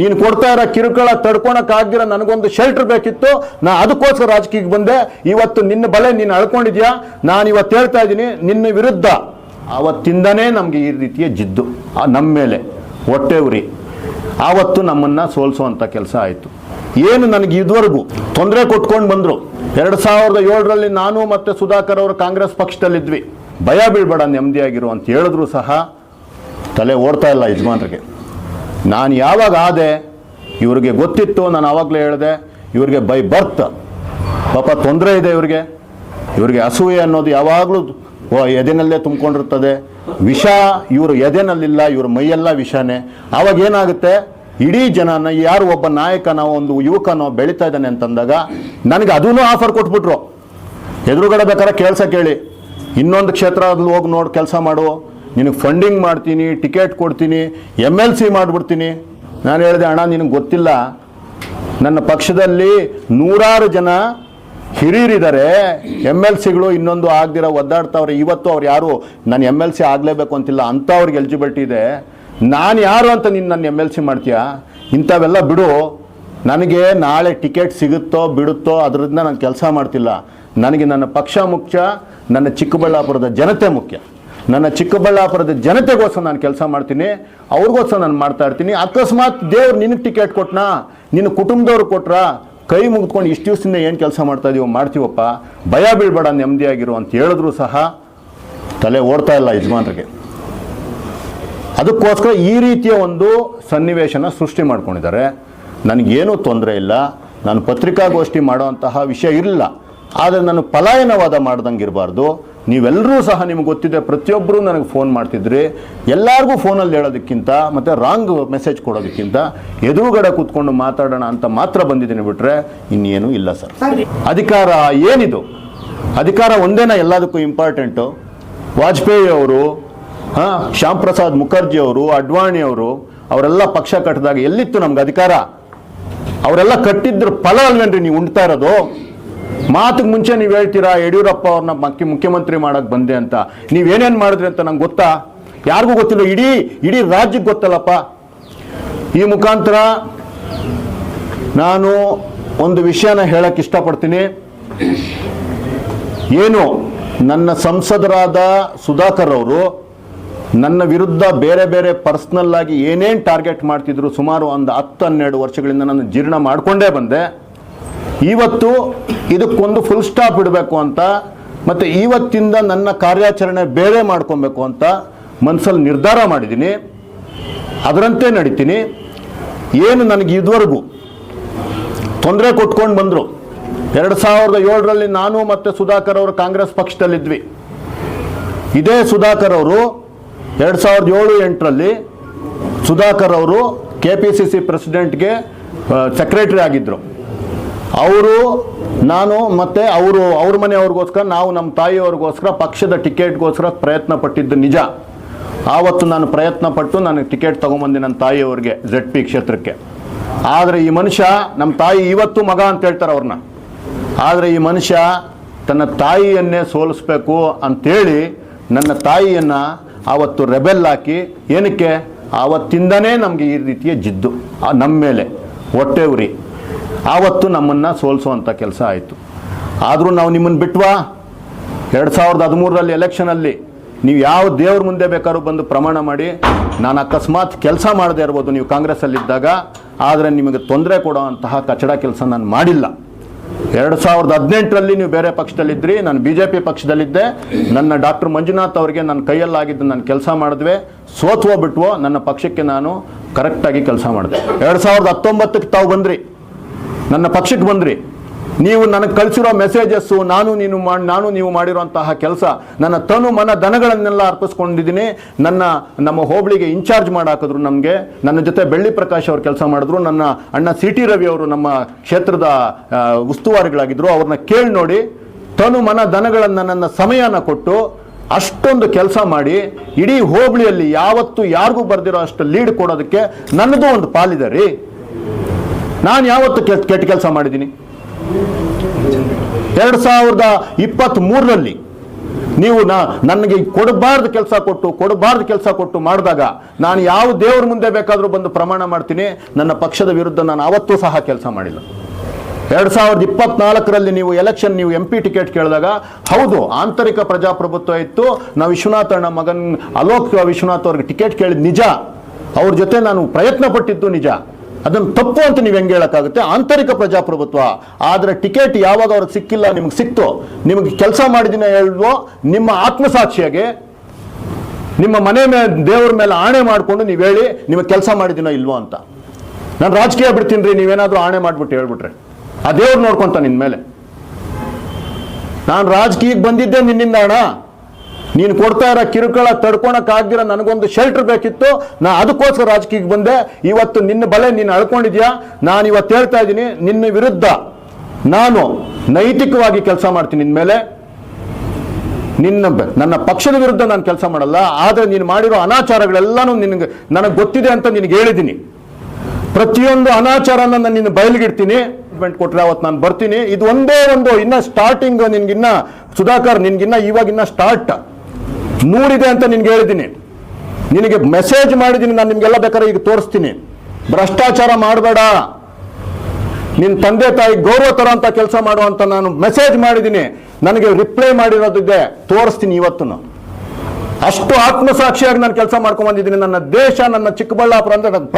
ನೀನು ಕೊಡ್ತಾ ಇರೋ ಕಿರುಕುಳ ತಡ್ಕೊಳಕ್ ಆಗ್ದಿರ ನನಗೊಂದು ಶೆಲ್ಟರ್ ಬೇಕಿತ್ತು. ನಾ ಅದಕ್ಕೋಸ್ಕರ ರಾಜಕೀಯಕ್ಕೆ ಬಂದೆ. ಇವತ್ತು ನಿನ್ನ ಬಲೆ ನೀನು ಅಳ್ಕೊಂಡಿದ್ಯಾ? ನಾನು ಇವತ್ತು ಹೇಳ್ತಾ ಇದ್ದೀನಿ, ನಿನ್ನ ವಿರುದ್ಧ. ಅವತ್ತಿಂದನೇ ನಮಗೆ ಈ ರೀತಿಯ ಜಿದ್ದು. ನಮ್ಮ ಮೇಲೆ. ಹೊಟ್ಟೆ ಉರಿ. ಆವತ್ತು ನಮ್ಮನ್ನು ಸೋಲಿಸುವಂಥ ಕೆಲಸ ಆಯಿತು. ಏನು ನನಗೆ ಇದುವರೆಗೂ ತೊಂದರೆ ಕೊಟ್ಕೊಂಡು ಬಂದರು. ಎರಡು ಸಾವಿರದ ಏಳರಲ್ಲಿ ನಾನು ಮತ್ತು ಸುಧಾಕರ್ ಅವರು ಕಾಂಗ್ರೆಸ್ ಪಕ್ಷದಲ್ಲಿದ್ವಿ. ಭಯ ಬೀಳ್ಬೇಡ, ನೆಮ್ಮದಿಯಾಗಿರು ಅಂತ ಹೇಳಿದ್ರು ಸಹ ತಲೆ ಓಡ್ತಾ ಇಲ್ಲ ಯಜಮಾನ್ರಿಗೆ. ನಾನು ಯಾವಾಗ ಆದೆ? ಇವ್ರಿಗೆ ಗೊತ್ತಿತ್ತು, ನಾನು ಆವಾಗಲೇ ಹೇಳಿದೆ, ಇವ್ರಿಗೆ ಬೈ ಬರ್ತ್ ಪಾಪ ತೊಂದರೆ ಇದೆ ಇವ್ರಿಗೆ. ಇವ್ರಿಗೆ ಅಸೂಯೆ ಅನ್ನೋದು ಯಾವಾಗಲೂ ಎದೆನಲ್ಲೇ ತುಂಬಿಕೊಂಡಿರ್ತದೆ. ವಿಷ ಇವರು ಎದೆನಲ್ಲಿಲ್ಲ, ಇವ್ರ ಮೈಯೆಲ್ಲ ವಿಷನೇ. ಆವಾಗ ಏನಾಗುತ್ತೆ? ಇಡೀ ಜನನ, ಯಾರು ಒಬ್ಬ ನಾಯಕನೋ, ಒಂದು ಯುವಕನೋ ಬೆಳೀತಾ ಇದ್ದಾನೆ ಅಂತಂದಾಗ, ನನಗೆ ಅದೂ ಆಫರ್ ಕೊಟ್ಬಿಟ್ರು. ಎದುರುಗಡೆ ಬೇಕಾದ್ರೆ ಕೆಲಸ ಕೇಳಿ. ಇನ್ನೊಂದು ಕ್ಷೇತ್ರದಲ್ಲಿ ಹೋಗಿ ನೋಡಿ ಕೆಲಸ ಮಾಡು. ನಿನಗೆ ಫಂಡಿಂಗ್ ಮಾಡ್ತೀನಿ ಟಿಕೆಟ್ ಕೊಡ್ತೀನಿ ಎಂ ಎಲ್ ಸಿ ಮಾಡಿಬಿಡ್ತೀನಿ. ನಾನು ಹೇಳಿದೆ, ಅಣ್ಣ, ನಿನಗೆ ಗೊತ್ತಿಲ್ಲ. ನನ್ನ ಪಕ್ಷದಲ್ಲಿ ನೂರಾರು ಜನ ಹಿರಿಯರಿದ್ದಾರೆ. ಎಂ ಎಲ್ ಸಿಗಳು ಇನ್ನೊಂದು ಆಗದಿರೋ ಒದ್ದಾಡ್ತಾವ್ರೆ. ಇವತ್ತು ಅವ್ರು ಯಾರು? ನಾನು ಎಂ ಎಲ್ ಸಿ ಆಗಲೇಬೇಕು ಅಂತಿಲ್ಲ. ಅಂಥವ್ರಿಗೆ ಎಲಿಜಿಬಿಲಿಟಿ ಇದೆ. ನಾನು ಯಾರು ಅಂತ ನೀನು ನನ್ನ ಎಂ ಎಲ್ ಸಿ ಮಾಡ್ತೀಯಾ? ಇಂಥವೆಲ್ಲ ಬಿಡು. ನನಗೆ ನಾಳೆ ಟಿಕೆಟ್ ಸಿಗುತ್ತೋ, ಬಿಡುತ್ತೋ ಅದರಿಂದ ನಾನು ಕೆಲಸ ಮಾಡ್ತಿಲ್ಲ. ನನಗೆ ನನ್ನ ಪಕ್ಷ ಮುಖ್ಯ, ನನ್ನ ಚಿಕ್ಕಬಳ್ಳಾಪುರದ ಜನತೆ ಮುಖ್ಯ. ನನ್ನ ಚಿಕ್ಕಬಳ್ಳಾಪುರದ ಜನತೆಗೋಸ್ಕರ ನಾನು ಕೆಲಸ ಮಾಡ್ತೀನಿ, ಅವ್ರಿಗೋಸ್ಕರ ನಾನು ಮಾಡ್ತಾ ಇರ್ತೀನಿ. ಅಕಸ್ಮಾತ್ ದೇವ್ರು ನಿನಗೆ ಟಿಕೆಟ್ ಕೊಟ್ಟನಾ ನಿನ್ನ ಕುಟುಂಬದವ್ರು ಕೊಟ್ರ? ಕೈ ಮುಗಿದ್ಕೊಂಡು ಇಷ್ಟು ದಿವಸದಿಂದ ಏನು ಕೆಲಸ ಮಾಡ್ತಾ ಇದೀವೋ ಮಾಡ್ತೀವಪ್ಪ. ಭಯ ಬೀಳ್ಬೇಡ ನೆಮ್ಮದಿಯಾಗಿರು ಅಂತ ಹೇಳಿದ್ರು ಸಹ ತಲೆ ಓಡ್ತಾ ಇಲ್ಲ ಯಜಮಾನ್ರಿಗೆ. ಅದಕ್ಕೋಸ್ಕರ ಈ ರೀತಿಯ ಒಂದು ಸನ್ನಿವೇಶನ ಸೃಷ್ಟಿ ಮಾಡ್ಕೊಂಡಿದ್ದಾರೆ. ನನಗೇನೂ ತೊಂದರೆ ಇಲ್ಲ. ನಾನು ಪತ್ರಿಕಾಗೋಷ್ಠಿ ಮಾಡುವಂತಹ ವಿಷಯ ಇರಲಿಲ್ಲ. ಆದರೆ ನಾನು ಪಲಾಯನವಾದ ಮಾಡ್ದಂಗೆ ಇರಬಾರ್ದು. ನೀವೆಲ್ಲರೂ ಸಹ ನಿಮ್ಗೆ ಗೊತ್ತಿದೆ ಪ್ರತಿಯೊಬ್ಬರು ನನಗೆ ಫೋನ್ ಮಾಡ್ತಿದ್ರಿ ಎಲ್ಲರಿಗೂ ಫೋನಲ್ಲಿ ಹೇಳೋದಕ್ಕಿಂತ ಮತ್ತು ರಾಂಗ್ ಮೆಸೇಜ್ ಕೊಡೋದಕ್ಕಿಂತ ಎದುರುಗಡೆ ಕೂತ್ಕೊಂಡು ಮಾತಾಡೋಣ ಅಂತ ಮಾತ್ರ ಬಂದಿದ್ದೀನಿ ಬಿಟ್ರೆ ಇನ್ನೇನು ಇಲ್ಲ ಸರ್. ಅಧಿಕಾರ ಏನಿದು? ಅಧಿಕಾರ ಒಂದೇನ ಎಲ್ಲದಕ್ಕೂ ಇಂಪಾರ್ಟೆಂಟು ವಾಜಪೇಯಿ ಅವರು ಹಾಂ ಶ್ಯಾಮ್ ಪ್ರಸಾದ್ ಮುಖರ್ಜಿ ಅವರು ಅಡ್ವಾಣಿ ಅವರು ಅವರೆಲ್ಲ ಪಕ್ಷ ಕಟ್ಟಿದಾಗ ಎಲ್ಲಿತ್ತು ನಮ್ಗೆ ಅಧಿಕಾರ? ಅವರೆಲ್ಲ ಕಟ್ಟಿದ್ರ ಫಲ ಅಲ್ವೇನ್ರಿ ನೀವು ಉಣ್ತಾ ಇರೋದು? ಮಾತಿಗೆ ಮುಂಚೆ ನೀವು ಹೇಳ್ತೀರಾ, ಯಡಿಯೂರಪ್ಪ ಅವ್ರನ್ನ ಮಕ್ಕಿ ಮುಖ್ಯಮಂತ್ರಿ ಮಾಡಕ್ ಬಂದೆ ಅಂತ. ನೀವೇನೇನು ಮಾಡಿದ್ರಿ ಅಂತ ನಂಗೆ ಗೊತ್ತಾ? ಯಾರಿಗೂ ಗೊತ್ತಿಲ್ಲ, ಇಡೀ ಇಡೀ ರಾಜ್ಯಕ್ಕೆ ಗೊತ್ತಲ್ಲಪ್ಪ. ಈ ಮುಖಾಂತರ ನಾನು ಒಂದು ವಿಷಯನ ಹೇಳಕ್ ಇಷ್ಟಪಡ್ತೀನಿ. ಏನು, ನನ್ನ ಸಂಸದರಾದ ಸುಧಾಕರ್ ಅವರು ನನ್ನ ವಿರುದ್ಧ ಬೇರೆ ಬೇರೆ ಪರ್ಸ್ನಲ್ ಆಗಿ ಏನೇನು ಟಾರ್ಗೆಟ್ ಮಾಡ್ತಿದ್ರು ಸುಮಾರು ಒಂದು ಹತ್ತು ಹನ್ನೆರಡು ವರ್ಷಗಳಿಂದ ನಾನು ಜೀರ್ಣ ಮಾಡಿಕೊಂಡೇ ಬಂದೆ. ಇವತ್ತು ಇದಕ್ಕೊಂದು ಫುಲ್ ಸ್ಟಾಪ್ ಇಡಬೇಕು ಅಂತ, ಮತ್ತು ಇವತ್ತಿಂದ ನನ್ನ ಕಾರ್ಯಾಚರಣೆ ಬೇರೆ ಮಾಡ್ಕೊಬೇಕು ಅಂತ ಮನಸ್ಸಲ್ಲಿ ನಿರ್ಧಾರ ಮಾಡಿದ್ದೀನಿ. ಅದರಂತೆ ನಡೀತೀನಿ. ಏನು ನನಗೆ ಇದುವರೆಗೂ ತೊಂದರೆ ಕೊಟ್ಕೊಂಡು ಬಂದರು. ಎರಡು ಸಾವಿರದ ಏಳರಲ್ಲಿ ನಾನು ಮತ್ತು ಸುಧಾಕರ್ ಅವರು ಕಾಂಗ್ರೆಸ್ ಪಕ್ಷದಲ್ಲಿದ್ವಿ. ಇದೇ ಸುಧಾಕರ್ ಅವರು ಎರಡು ಸಾವಿರದ ಏಳು, ಎಂಟರಲ್ಲಿ ಸುಧಾಕರ್ ಅವರು ಕೆ ಪಿ ಸಿ ಸಿ ಪ್ರೆಸಿಡೆಂಟ್ಗೆ ಸೆಕ್ರೆಟರಿ ಆಗಿದ್ದರು ಅವರು, ನಾನು ಮತ್ತು ಅವರು, ಅವ್ರ ಮನೆಯವ್ರಿಗೋಸ್ಕರ, ನಾವು ನಮ್ಮ ತಾಯಿಯವ್ರಿಗೋಸ್ಕರ, ಪಕ್ಷದ ಟಿಕೆಟ್ಗೋಸ್ಕರ ಪ್ರಯತ್ನ ಪಟ್ಟಿದ್ದು ನಿಜ. ಆವತ್ತು ನಾನು ಪ್ರಯತ್ನ ಪಟ್ಟು ನನಗೆ ಟಿಕೆಟ್ ತೊಗೊಂಬಂದೆ ನನ್ನ ತಾಯಿಯವ್ರಿಗೆ ಜೆಡ್ ಪಿ ಕ್ಷೇತ್ರಕ್ಕೆ. ಆದರೆ ಈ ಮನುಷ್ಯ, ನಮ್ಮ ತಾಯಿ ಇವತ್ತು ಮಗ ಅಂತ ಹೇಳ್ತಾರೆ ಅವ್ರನ್ನ. ಆದರೆ ಈ ಮನುಷ್ಯ ತನ್ನ ತಾಯಿಯನ್ನೇ ಸೋಲಿಸ್ಬೇಕು ಅಂತೇಳಿ ನನ್ನ ತಾಯಿಯನ್ನು ಆವತ್ತು ರೆಬೆಲ್ ಹಾಕಿ, ಏನಕ್ಕೆ? ಆವತ್ತಿಂದನೇ ನಮಗೆ ಈ ರೀತಿಯ ಜಿದ್ದು ನಮ್ಮ ಮೇಲೆ. ಹೊಟ್ಟೆ ಉರಿ. ಆವತ್ತು ನಮ್ಮನ್ನು ಸೋಲಿಸುವಂಥ ಕೆಲಸ ಆಯಿತು. ಆದರೂ ನಾವು ನಿಮ್ಮನ್ನು ಬಿಟ್ವಾ? ಎರಡು ಸಾವಿರದ ಹದಿಮೂರರಲ್ಲಿ ಎಲೆಕ್ಷನಲ್ಲಿ ನೀವು ಯಾವ ದೇವ್ರ ಮುಂದೆ ಬೇಕಾದ್ರೂ ಬಂದು ಪ್ರಮಾಣ ಮಾಡಿ, ನಾನು ಅಕಸ್ಮಾತ್ ಕೆಲಸ ಮಾಡದೇ ಇರ್ಬೋದು ನೀವು ಕಾಂಗ್ರೆಸ್ಸಲ್ಲಿದ್ದಾಗ, ಆದರೆ ನಿಮಗೆ ತೊಂದರೆ ಕೊಡೋ ಅಂತಹ ಕಚಡ ಕೆಲಸ ನಾನು ಮಾಡಿಲ್ಲ. ಎರಡು ಸಾವಿರದ ಹದಿನೆಂಟರಲ್ಲಿ ನೀವು ಬೇರೆ ಪಕ್ಷದಲ್ಲಿದ್ದಿರಿ ನಾನು ಬಿ ಜೆ ಪಿ ಪಕ್ಷದಲ್ಲಿದ್ದೆ, ನನ್ನ ಡಾಕ್ಟರ್ ಮಂಜುನಾಥ್ ಅವರಿಗೆ ನನ್ನ ಕೈಯಲ್ಲಾಗಿದ್ದು ನಾನು ಕೆಲಸ ಮಾಡಿದ್ವಿ ಸೋತ್ವೋ ಬಿಟ್ವೋ ನನ್ನ ಪಕ್ಷಕ್ಕೆ ನಾನು ಕರೆಕ್ಟಾಗಿ ಕೆಲಸ ಮಾಡಿದೆ. ಎರಡು ಸಾವಿರದ ಹತ್ತೊಂಬತ್ತಕ್ಕೆ ತಾವು ಬಂದ್ರಿ. ನನ್ನ ಪಕ್ಷಕ್ಕೆ ಬಂದ್ರಿ. ನೀವು ನನಗೆ ಕಳಿಸಿರೋ ಮೆಸೇಜಸ್ಸು ನಾನು ನೀನು ಮಾಡಿ ನಾನು ನೀವು ಮಾಡಿರುವಂತಹ ಕೆಲಸ, ನನ್ನ ತನು ಮನ ದನಗಳನ್ನೆಲ್ಲ ಅರ್ಪಿಸ್ಕೊಂಡಿದ್ದೀನಿ. ನನ್ನ, ನಮ್ಮ ಹೋಬಳಿಗೆ ಇನ್ಚಾರ್ಜ್ ಮಾಡಾಕಿದ್ರು ನಮಗೆ. ನನ್ನ ಜೊತೆ ಬೆಳ್ಳಿ ಪ್ರಕಾಶ್ ಅವರು ಕೆಲಸ ಮಾಡಿದ್ರು. ನನ್ನ ಅಣ್ಣ ಸಿ ಟಿ ರವಿ ಅವರು ನಮ್ಮ ಕ್ಷೇತ್ರದ ಉಸ್ತುವಾರಿಗಳಾಗಿದ್ದರು ಅವ್ರನ್ನ ಕೇಳಿ ನೋಡಿ, ತನು ಮನ ದನಗಳನ್ನು ನನ್ನ ಸಮಯನ ಕೊಟ್ಟು ಅಷ್ಟೊಂದು ಕೆಲಸ ಮಾಡಿ, ಇಡೀ ಹೋಬಳಿಯಲ್ಲಿ ಯಾವತ್ತು ಯಾರಿಗೂ ಬರ್ದಿರೋ ಅಷ್ಟು ಲೀಡ್ ಕೊಡೋದಕ್ಕೆ ನನ್ನದು ಒಂದು ಪಾಲಿದೆ ರೀ. ನಾನು ಯಾವತ್ತು ಕೆಟ್ಟ ಕೆಲಸ ಮಾಡಿದ್ದೀನಿ? ಎರಡು ಸಾವಿರದ ಇಪ್ಪತ್ತ್ ಮೂರರಲ್ಲಿ ನೀವು ನನಗೆ ಕೊಡಬಾರ್ದು ಕೆಲಸ ಕೊಟ್ಟು, ಕೊಡಬಾರ್ದು ಕೆಲಸ ಕೊಟ್ಟು ಮಾಡಿದಾಗ ನಾನು ಯಾವ ದೇವ್ರ ಮುಂದೆ ಬೇಕಾದರೂ ಬಂದು ಪ್ರಮಾಣ ಮಾಡ್ತೀನಿ, ನನ್ನ ಪಕ್ಷದ ವಿರುದ್ಧ ನಾನು ಅವತ್ತೂ ಸಹ ಕೆಲಸ ಮಾಡಿಲ್ಲ. ಎರಡು ಸಾವಿರದ ಇಪ್ಪತ್ನಾಲ್ಕರಲ್ಲಿ ನೀವು ಎಲೆಕ್ಷನ್ ನೀವು ಎಂ ಪಿ ಟಿಕೆಟ್ ಕೇಳಿದಾಗ, ಹೌದು, ಆಂತರಿಕ ಪ್ರಜಾಪ್ರಭುತ್ವ ಇತ್ತು. ನಾ ವಿಶ್ವನಾಥ್ ಅಣ್ಣ ಮಗನ್ ಅಲೋಕ್ ವಿಶ್ವನಾಥ್ ಅವ್ರಿಗೆ ಟಿಕೆಟ್ ಕೇಳಿದ ನಿಜ. ಅವ್ರ ಜೊತೆ ನಾನು ಪ್ರಯತ್ನ ಪಟ್ಟಿದ್ದು ನಿಜ. ಅದನ್ನು ತಪ್ಪು ಅಂತ ನೀವು ಹೆಂಗೆ ಹೇಳೋಕ್ಕಾಗುತ್ತೆ? ಆಂತರಿಕ ಪ್ರಜಾಪ್ರಭುತ್ವ. ಆದರೆ ಟಿಕೆಟ್ ಯಾವಾಗ ಅವ್ರಿಗೆ ಸಿಕ್ಕಿಲ್ಲ, ನಿಮ್ಗೆ ಸಿಕ್ತು. ನಿಮಗೆ ಕೆಲಸ ಮಾಡಿದಿನ ಹೇಳ್ವೋ ನಿಮ್ಮ ಆತ್ಮಸಾಕ್ಷಿಯಾಗಿ ನಿಮ್ಮ ಮನೆ ಮೇಲೆ ದೇವ್ರ ಮೇಲೆ ಆಣೆ ಮಾಡಿಕೊಂಡು ನೀವು ಹೇಳಿ, ನಿಮಗೆ ಕೆಲಸ ಮಾಡಿದಿನೋ ಇಲ್ವೋ ಅಂತ. ನಾನು ರಾಜಕೀಯ ಬಿಡ್ತೀನಿ ರೀ, ನೀವೇನಾದರೂ ಆಣೆ ಮಾಡಿಬಿಟ್ಟು ಹೇಳ್ಬಿಟ್ರೆ. ಆ ದೇವ್ರು ನೋಡ್ಕೊಂತ ನಿನ್ನ ಮೇಲೆ. ನಾನು ರಾಜಕೀಯಕ್ಕೆ ಬಂದಿದ್ದೆ ನಿನ್ನಿಂದ ಅಣ್ಣ. ನೀನು ಕೊಡ್ತಾ ಇರೋ ಕಿರುಕುಳ ತಡ್ಕೊಳಕ್ಕಾಗ್ದಿರ ನನಗೊಂದು ಶೆಲ್ಟರ್ ಬೇಕಿತ್ತು, ನಾ ಅದಕ್ಕೋಸ್ಕರ ರಾಜಕೀಯಕ್ಕೆ ಬಂದೆ. ಇವತ್ತು ನಿನ್ನ ಬಲೆ ನೀನು ಅಳ್ಕೊಂಡಿದ್ಯಾ? ನಾನು ಇವತ್ತು ಹೇಳ್ತಾ ಇದ್ದೀನಿ, ನಿನ್ನ ವಿರುದ್ಧ ನಾನು ನೈತಿಕವಾಗಿ ಕೆಲಸ ಮಾಡ್ತೀನಿ ನಿನ್ನ ಮೇಲೆ. ನಿನ್ನ ನನ್ನ ಪಕ್ಷದ ವಿರುದ್ಧ ನಾನು ಕೆಲಸ ಮಾಡಲ್ಲ, ಆದರೆ ನೀನು ಮಾಡಿರೋ ಅನಾಚಾರಗಳೆಲ್ಲನೂ ನಿನಗೆ ನನಗೆ ಗೊತ್ತಿದೆ ಅಂತ ನಿನಗೆ ಹೇಳಿದ್ದೀನಿ. ಪ್ರತಿಯೊಂದು ಅನಾಚಾರನ ನಾನು ನಿನ್ನ ಬಯಲಿಗಿಡ್ತೀನಿ ಕೊಟ್ಟರೆ ಅವತ್ತು ನಾನು ಬರ್ತೀನಿ. ಇದು ಒಂದೇ ಒಂದು, ಇನ್ನ ಸ್ಟಾರ್ಟಿಂಗ್ ನಿನ್ಗಿನ್ನ ಸುಧಾಕರ್ ನಿನ್ಗಿನ್ನ ಇವಾಗಿನ್ನ ಸ್ಟಾರ್ಟ್ ನೂರಿದೆ ಅಂತ ನಿನ್ಗೆ ಹೇಳಿದ್ದೀನಿ. ನಿನಗೆ ಮೆಸೇಜ್ ಮಾಡಿದ್ದೀನಿ, ನಾನು ನಿಮ್ಗೆಲ್ಲ ಬೇಕಾದ್ರೆ ಈಗ ತೋರಿಸ್ತೀನಿ. ಭ್ರಷ್ಟಾಚಾರ ಮಾಡಬೇಡ. ನಿನ್ನ ತಂದೆ ತಾಯಿ ಗೌರವ ಅಂತ ಕೆಲಸ ಮಾಡುವಂತ ನಾನು ಮೆಸೇಜ್ ಮಾಡಿದ್ದೀನಿ. ನನಗೆ ರಿಪ್ಲೈ ಮಾಡಿರೋದಿದೆ ತೋರಿಸ್ತೀನಿ ಇವತ್ತು ಅಷ್ಟು ಆತ್ಮಸಾಕ್ಷಿಯಾಗಿ ನಾನು ಕೆಲಸ ಮಾಡ್ಕೊಂಡು ಬಂದಿದ್ದೀನಿ. ನನ್ನ ದೇಶ, ನನ್ನ ಚಿಕ್ಕಬಳ್ಳಾಪುರ ಅಂದ್ರೆ ನನ್ನ